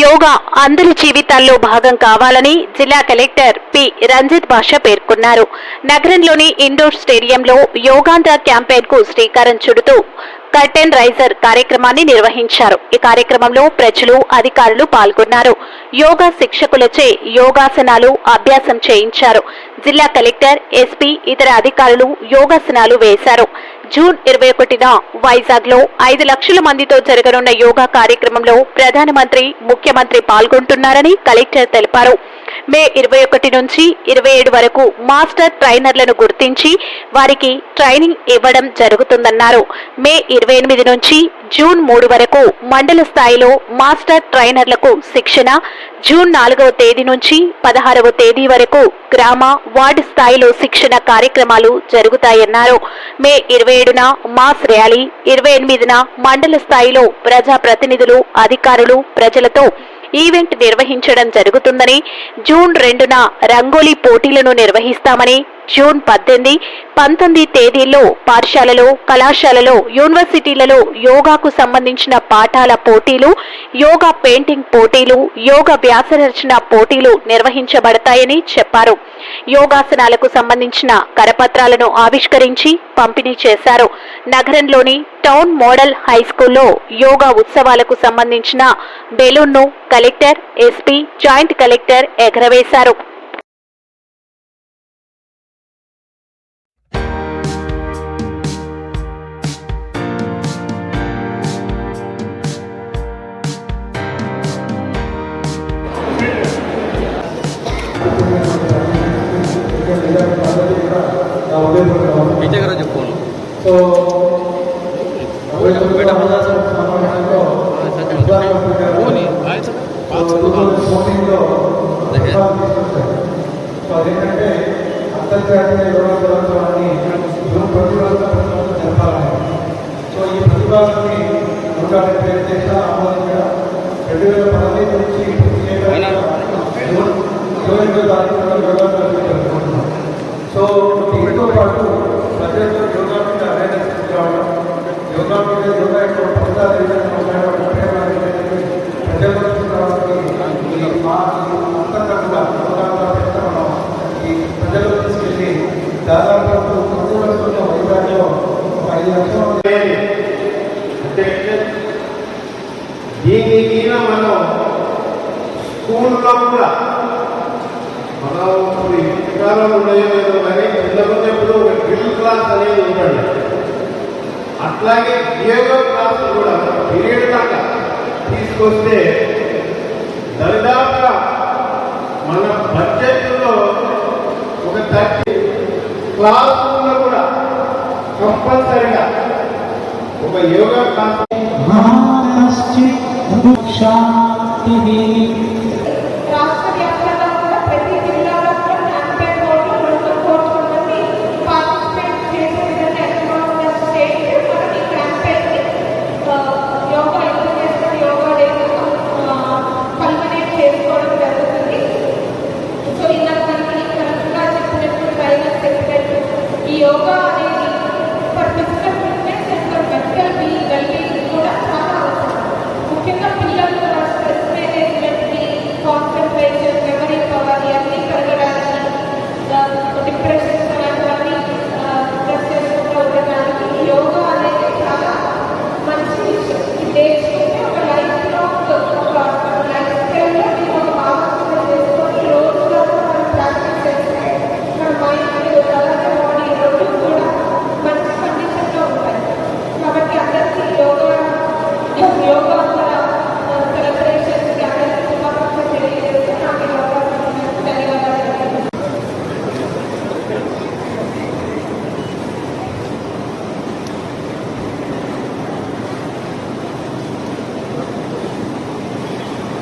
యోగా అందరి జీవితాల్లో భాగం కావాలని జిల్లా కలెక్టర్ పి. రంజిత్ భాష పేర్కొన్నారు. నగరంలోని ఇండోర్ స్టేడియంలో యోగాంధ్ర క్యాంపెయిన్కు శ్రీకారం చుడుతూ కర్టెన్ రైజర్ కార్యక్రమాన్ని నిర్వహించారు. ఈ కార్యక్రమంలో ప్రజలు అధికారులు పాల్గొన్నారు. యోగా శిక్షకులచే యోగాసనాలు అభ్యాసం చేయించారు. జిల్లా కలెక్టర్ ఎస్పీ ఇతర అధికారులు యోగాసనాలు వేశారు. జూన్ ఇరవై ఒకటిన వైజాగ్లో ఐదు లక్షల మందితో జరగనున్న యోగా కార్యక్రమంలో ప్రధానమంత్రి ముఖ్యమంత్రి పాల్గొంటున్నారని కలెక్టర్ తెలిపారు. మే ఇరవై ఒకటి నుంచి ఇరవై ఏడు వరకు మాస్టర్ ట్రైనర్లను గుర్తించి వారికి ట్రైనింగ్ ఇవ్వడం జరుగుతుందన్నారు. మే ఇరవై ఎనిమిది నుంచి జూన్ మూడు వరకు మండల స్థాయిలో మాస్టర్ ట్రైనర్లకు శిక్షణ జూన్ నాలుగవ తేదీ నుంచి పదహారవ తేదీ వరకు గ్రామ వార్డు స్థాయిలో శిక్షణ కార్యక్రమాలు జరుగుతాయన్నారు. మే ఇరవై ఏడున మాస్ ర్యాలీ ఇరవై ఎనిమిదిన మండల స్థాయిలో ప్రజా ప్రతినిధులు అధికారులు ప్రజలతో ఈవెంట్ నిర్వహించడం జరుగుతుందని జూన్ రెండున రంగోలీ పోటీలను నిర్వహిస్తామని జూన్ పద్దెనిమిది పంతొమ్మిది తేదీల్లో పాఠశాలలో కళాశాలలో యూనివర్సిటీలలో యోగాకు సంబంధించిన పాఠాల పోటీలు యోగా పెయింటింగ్ పోటీలు యోగా వ్యాసరచన పోటీలు నిర్వహించబడతాయని చెప్పారు. యోగాసనాలకు సంబంధించిన కరపత్రాలను ఆవిష్కరించి పంపిణీ చేశారు. నగరంలోని టౌన్ మోడల్ హై స్కూల్లో యోగా ఉత్సవాలకు సంబంధించిన బెలూన్ను కలెక్టర్ ఎస్పీ జాయింట్ కలెక్టర్ ఎగరవేశారు. ಈಚೆ ಕರೋದು ಫೋನು ಬೇಟ ಬಂದ ಸರ್ ಫೋನಿ ಆಯ್ತು అదేంటంటే అంతర్జాతీయ యోగాన్ని మనం ప్రతిభాత్మకంగా జరపాలి సో ఈ ప్రతిభాన్ని నూట డెబ్బై ఐదు దేశాలు ఆమోదించడం రెండు వేల పదహైదు నుంచి ప్రత్యేకంగా యోగా కార్యక్రమాలు యోగా పాటు ప్రజల్లో యోగా మీద అవేర్నెస్ తీసుకురావడం యోగా మీద యోగా యొక్క ఫలితాలు విధంగా ఉన్నాయో ప్రజల్లో తీసుకురావడానికి ఈ మా కూడా యోగా పెద్ద మనం ఈ ప్రజల్లో తీసుకెళ్ళి దాదాపు వైజాగ్లో ఒక ఐదు లక్షల మనం స్కూల్లో కూడా ఇప్పుడు ఈ పుస్తకాలలో ఉన్నాయో లేదో కానీ చిన్నప్పుడు ఒక డ్రిల్ క్లాస్ అనేది ఉంటుంది అట్లాగే యోగా క్లాస్ కూడా పీరియడ్ దాకా తీసుకొస్తే దరిదాపుగా మన బడ్జెట్లో ఒక థర్టీ క్లాస్ రూమ్లో కూడా కంపల్సరిగా ఒక యోగా క్లాస్ శాంతి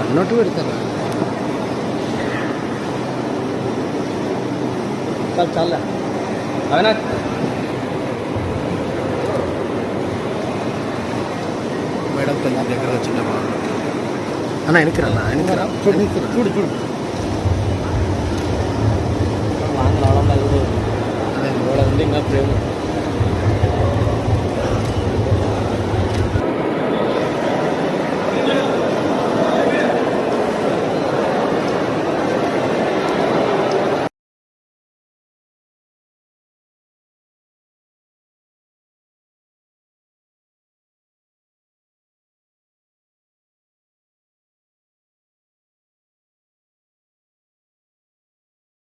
അങ്ങോട്ട് വരുത്തല്ല ഇവിടെ എന്തെങ്കിലും